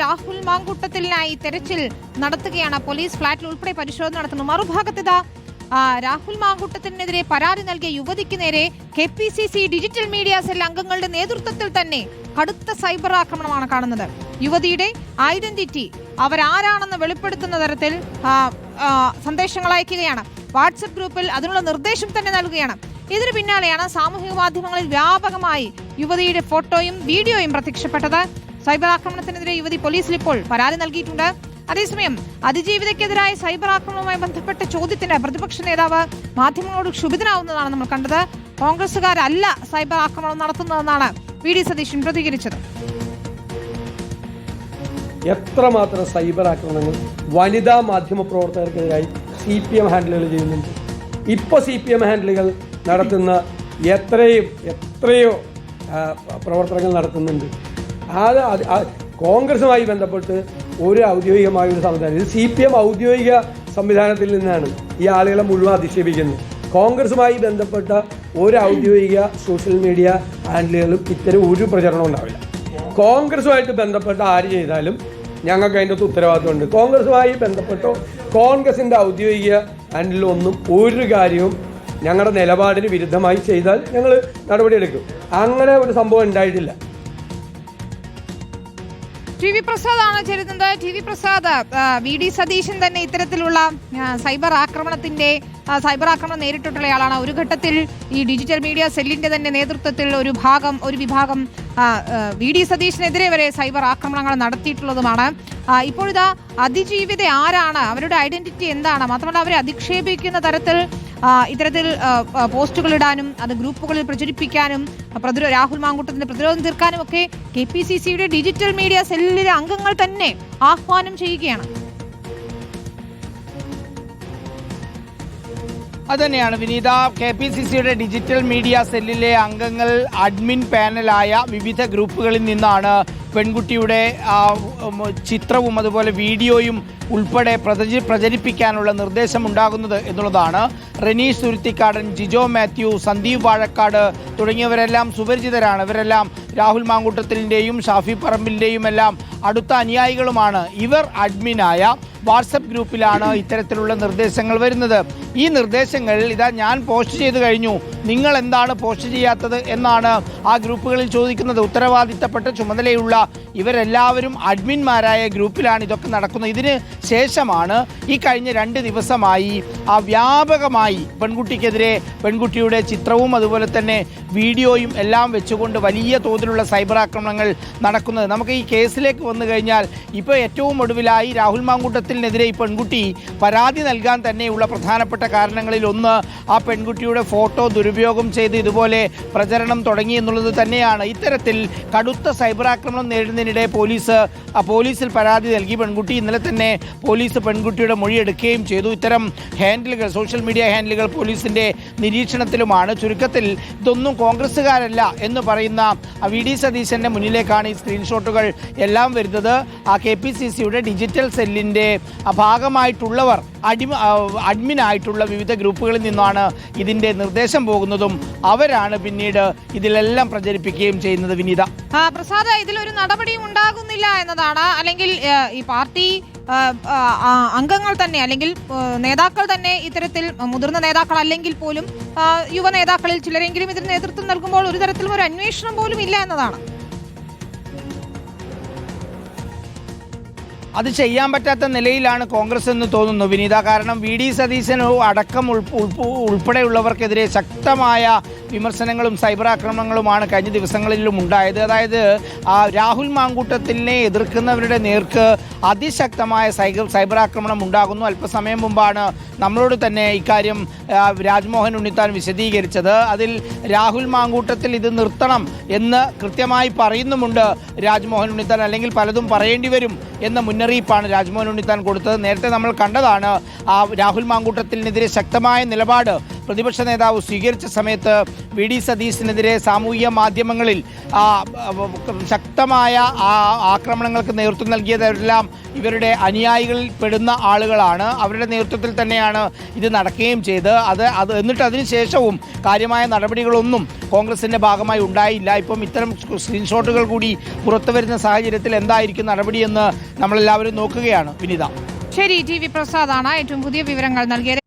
രാഹുൽ മാങ്കൂട്ടത്തിലിനായി തെരച്ചിൽ നടത്തുകയാണ്. പോലീസ് ഫ്ളാറ്റിൽ ഉൾപ്പെടെ പരിശോധന നടത്തുന്നു. മറുഭാഗത്ത് രാഹുൽ മാങ്കൂട്ടത്തിനെതിരെ പരാതി നൽകിയ യുവതിക്ക് നേരെ K P C C digital media cell അംഗങ്ങളുടെ നേതൃത്വത്തിൽ തന്നെ കടുത്ത സൈബർ ആക്രമണമാണ് കാണുന്നത്. യുവതിയുടെ ഐഡന്റിറ്റി അവരാരാണെന്ന് വെളിപ്പെടുത്തുന്ന തരത്തിൽ സന്ദേശങ്ങൾ അയക്കുകയാണ്. വാട്സപ്പ് ഗ്രൂപ്പിൽ അതിനുള്ള നിർദ്ദേശം തന്നെ നൽകുകയാണ്. ഇതിനു പിന്നാലെയാണ് സാമൂഹിക മാധ്യമങ്ങളിൽ വ്യാപകമായി യുവതിയുടെ ഫോട്ടോയും വീഡിയോയും പ്രത്യക്ഷപ്പെട്ടത്. സൈബർ ആക്രമണത്തിനെതിരെ യുവതി പോലീസിൽ ഇപ്പോൾ പരാതി നൽകിയിട്ടുണ്ട്. അതേസമയം അതിജീവിതയ്ക്കെതിരായ സൈബർ ആക്രമണവുമായി ബന്ധപ്പെട്ട ചോദ്യത്തിന് പ്രതിപക്ഷ നേതാവ് മാധ്യമങ്ങളോട് ക്ഷുഭിതനാവുന്നതാണ് നമ്മൾ കണ്ടത്. കോൺഗ്രസുകാരല്ല സൈബർ ആക്രമണം നടത്തുന്നതെന്നാണ് വി ഡി സതീശൻ പ്രതികരിച്ചത്. എത്രമാത്രം സൈബർ ആക്രമണങ്ങൾ വനിതാ മാധ്യമ പ്രവർത്തകർക്കെതിരായി സി പി എം ഹാൻഡിലുകൾ ചെയ്യുന്നുണ്ട്. ഇപ്പോൾ സി പി എം ഹാൻഡിലുകൾ നടത്തുന്ന എത്രയും എത്രയോ പ്രവർത്തനങ്ങൾ നടത്തുന്നുണ്ട്. അത് കോൺഗ്രസുമായി ബന്ധപ്പെട്ട് ഒരു ഔദ്യോഗികമായ ഒരു സംവിധാനം. ഇത് സി പി എം ഔദ്യോഗിക സംവിധാനത്തിൽ നിന്നാണ് ഈ ആളുകളെ മുഴുവൻ അധിക്ഷേപിക്കുന്നത്. കോൺഗ്രസുമായി ബന്ധപ്പെട്ട ഒരു ഔദ്യോഗിക സോഷ്യൽ മീഡിയ ഹാൻഡിലുകളും ഇത്തരം ഒരു പ്രചരണം ഉണ്ടാവില്ല. കോൺഗ്രസുമായിട്ട് ബന്ധപ്പെട്ട ആര് ചെയ്താലും ഞങ്ങൾക്ക് അതിന്റെ അകത്ത് ഉത്തരവാദിത്തമുണ്ട് കോൺഗ്രസുമായി ബന്ധപ്പെട്ടോ കോൺഗ്രസിന്റെ ഔദ്യോഗിക ഹാൻഡിലൊന്നും ഒരു കാര്യവും ഞങ്ങളുടെ നിലപാടിന് വിരുദ്ധമായി ചെയ്താൽ ഞങ്ങൾ നടപടിയെടുക്കും. അങ്ങനെ ഒരു സംഭവം ഉണ്ടായിട്ടില്ല. ടി വി പ്രസാദാണ് ചേരുന്നത്. T V Prasad V D Satheesan തന്നെ ഇത്തരത്തിലുള്ള സൈബർ ആക്രമണത്തിന്റെ സൈബർ ആക്രമണം നേരിട്ടിട്ടുള്ളയാളാണ്. ഒരു ഘട്ടത്തിൽ ഈ ഡിജിറ്റൽ മീഡിയ സെല്ലിന്റെ തന്നെ നേതൃത്വത്തിൽ ഒരു ഭാഗം ഒരു വിഭാഗം വി ഡി സതീഷിനെതിരെ വരെ സൈബർ ആക്രമണങ്ങൾ നടത്തിയിട്ടുള്ളതുമാണ്. ഇപ്പോഴിതാ അതിജീവിത ആരാണ് അവരുടെ ഐഡന്റിറ്റി എന്താണ്? മാത്രമല്ല അവരെ അധിക്ഷേപിക്കുന്ന തരത്തിൽ ഇത്തരത്തിൽ ഇടാനും അത് ഗ്രൂപ്പുകളിൽ പ്രചരിപ്പിക്കാനും പ്രതിരോ രാഹുൽ മാങ്കൂട്ടത്തിന്റെ പ്രതിരോധം തീർക്കാനും ഒക്കെ കെ പി സി സിയുടെ ഡിജിറ്റൽ മീഡിയ സെല്ലിലെ അംഗങ്ങൾ തന്നെ ആഹ്വാനം ചെയ്യുകയാണ്. അതുതന്നെയാണ് വിനീത കെ പി സി സിയുടെ ഡിജിറ്റൽ മീഡിയ സെല്ലിലെ അംഗങ്ങൾ അഡ്മിൻ പാനലായ വിവിധ ഗ്രൂപ്പുകളിൽ നിന്നാണ് പെൺകുട്ടിയുടെ ചിത്രവും അതുപോലെ വീഡിയോയും ഉൾപ്പെടെ പ്രചരി പ്രചരിപ്പിക്കാനുള്ള നിർദ്ദേശം ഉണ്ടാകുന്നത് എന്നുള്ളതാണ്. റെനീഷ് തുരുത്തിക്കാടൻ ജിജോ മാത്യു സന്ദീപ് വാഴക്കാട് തുടങ്ങിയവരെല്ലാം സുപരിചിതരാണ്. ഇവരെല്ലാം രാഹുൽ മാങ്കൂട്ടത്തിന്റെയും ഷാഫി പറമ്പിന്റെയും എല്ലാം അടുത്ത അനുയായികളുമാണ്. ഇവർ അഡ്മിനായ വാട്സപ്പ് ഗ്രൂപ്പിലാണ് ഇത്തരത്തിലുള്ള നിർദ്ദേശങ്ങൾ വരുന്നത്. ഈ നിർദ്ദേശങ്ങൾ ഇതാ ഞാൻ പോസ്റ്റ് ചെയ്തു കഴിഞ്ഞു. നിങ്ങൾ എന്താണ് പോസ്റ്റ് ചെയ്യാത്തത് എന്നാണ് ആ ഗ്രൂപ്പുകളിൽ ചോദിക്കുന്നത്. ഉത്തരവാദിത്തപ്പെട്ട ചുമതലയുള്ള ഇവരെല്ലാവരും അഡ്മിന്മാരായ ഗ്രൂപ്പിലാണ് ഇതൊക്കെ നടക്കുന്നത്. ഇതിന് ശേഷമാണ് ഈ കഴിഞ്ഞ രണ്ട് ദിവസമായി ആ വ്യാപകമായി പെൺകുട്ടിക്കെതിരെ പെൺകുട്ടിയുടെ ചിത്രവും അതുപോലെ തന്നെ വീഡിയോയും എല്ലാം വെച്ചുകൊണ്ട് വലിയ തോതിലുള്ള സൈബർ ആക്രമണങ്ങൾ നടക്കുന്നത്. നമുക്ക് ഈ കേസിലേക്ക് വന്നു കഴിഞ്ഞാൽ ഇപ്പോൾ ഏറ്റവും ഒടുവിലായി രാഹുൽ മാങ്കൂട്ടത്തിനെതിരെ ഈ പെൺകുട്ടി പരാതി നൽകാൻ തന്നെയുള്ള പ്രധാനപ്പെട്ട കാരണങ്ങളിൽ ഒന്ന് ആ പെൺകുട്ടിയുടെ ഫോട്ടോ ദുരുപയോഗം ചെയ്ത് ഇതുപോലെ പ്രചരണം തുടങ്ങി എന്നുള്ളത് തന്നെയാണ്. ഇത്തരത്തിൽ കടുത്ത സൈബർ ആക്രമണം നേരിടുന്നതിനിടെ പോലീസ് പോലീസിൽ പരാതി നൽകി. പെൺകുട്ടി ഇന്നലെ തന്നെ പോലീസ് പെൺകുട്ടിയുടെ മൊഴി എടുക്കുകയും ചെയ്തു. ഇത്തരം ഹാൻഡിലുകൾ സോഷ്യൽ മീഡിയ ഹാൻഡിലുകൾ പോലീസിന്റെ നിരീക്ഷണത്തിലുമാണ്. ചുരുക്കത്തിൽ ഇതൊന്നും കോൺഗ്രസ്സുകാരല്ല എന്ന് പറയുന്ന വി ഡി സതീശന്റെ മുന്നിലേക്കാണ് ഈ സ്ക്രീൻഷോട്ടുകൾ എല്ലാം വരുന്നത്. ആ കെ പി സി സിയുടെ ഡിജിറ്റൽ സെല്ലിന്റെ ഭാഗമായിട്ടുള്ളവർ അടിമ അഡ്മിനായിട്ടുള്ള വിവിധ ഗ്രൂപ്പുകളിൽ നിന്നാണ് ഇതിന്റെ നിർദ്ദേശം പോകുന്നതും അവരാണ് പിന്നീട് ഇതിലെല്ലാം പ്രചരിപ്പിക്കുകയും ചെയ്യുന്നത് വിനീത. പ്രസാദ ഇതിലൊരു നടപടിയും ഉണ്ടാകുന്നില്ല എന്നതാണ്. അല്ലെങ്കിൽ ഈ പാർട്ടി അംഗങ്ങൾ തന്നെ അല്ലെങ്കിൽ നേതാക്കൾ തന്നെ ഇത്തരത്തിൽ മുതിർന്ന നേതാക്കൾ അല്ലെങ്കിൽ പോലും യുവ നേതാക്കളിൽ ചിലരെങ്കിലും ഇതിന് നേതൃത്വം നൽകുമ്പോൾ ഒരു തരത്തിലും ഒരു അന്വേഷണം പോലും ഇല്ല എന്നതാണ്. അത് ചെയ്യാൻ പറ്റാത്ത നിലയിലാണ് കോൺഗ്രസ് എന്ന് തോന്നുന്നു. വിനീത കാരണം വി ഡി സതീശനോ അടക്കം ഉൾപ്പ- ഉൾപ്പ- ഉൾപ്പെടെയുള്ളവർക്കെതിരെ ശക്തമായ വിമർശനങ്ങളും സൈബർ ആക്രമണങ്ങളുമാണ് കഴിഞ്ഞ ദിവസങ്ങളിലും ഉണ്ടായത്. അതായത് രാഹുൽ മാങ്കൂട്ടത്തിനെ എതിർക്കുന്നവരുടെ നേർക്ക് അതിശക്തമായ സൈബർ സൈബർ ആക്രമണം ഉണ്ടാകുന്നു. അല്പസമയം മുമ്പാണ് നമ്മളോട് തന്നെ ഇക്കാര്യം രാജ്മോഹൻ ഉണ്ണിത്താൻ വിശദീകരിച്ചത്. അതിൽ രാഹുൽ മാങ്കൂട്ടത്തിൽ ഇത് നിർത്തണം എന്ന് കൃത്യമായി പറയുന്നുമുണ്ട് രാജ്മോഹൻ ഉണ്ണിത്താൻ. അല്ലെങ്കിൽ പലതും പറയേണ്ടി വരും എന്ന മുന്നറിയിപ്പാണ് രാജ്മോഹൻ ഉണ്ണിത്താൻ കൊടുത്തത്. നേരത്തെ നമ്മൾ കണ്ടതാണ് ആ രാഹുൽ മാങ്കൂട്ടത്തിനെതിരെ ശക്തമായ നിലപാട് പ്രതിപക്ഷ നേതാവ് സ്വീകരിച്ച സമയത്ത് വി ഡി സതീശിനെതിരെ സാമൂഹിക മാധ്യമങ്ങളിൽ ശക്തമായ ആക്രമണങ്ങൾക്ക് നേതൃത്വം നൽകിയതെല്ലാം ഇവരുടെ അനുയായികളിൽ പെടുന്ന ആളുകളാണ്. അവരുടെ നേതൃത്വത്തിൽ തന്നെയാണ് ഇത് നടക്കുകയും ചെയ്ത് അത് അത് എന്നിട്ട് അതിനുശേഷവും കാര്യമായ നടപടികളൊന്നും കോൺഗ്രസിന്റെ ഭാഗമായി ഉണ്ടായില്ല. ഇപ്പം ഇത്തരം സ്ക്രീൻഷോട്ടുകൾ കൂടി പുറത്തു വരുന്ന സാഹചര്യത്തിൽ എന്തായിരിക്കും നടപടിയെന്ന് നമ്മളെല്ലാവരും നോക്കുകയാണ്. വിനിത. ശരി ടി വി പ്രസാദാണ്. ഏറ്റവും പുതിയ വിവരങ്ങൾ നൽകിയത്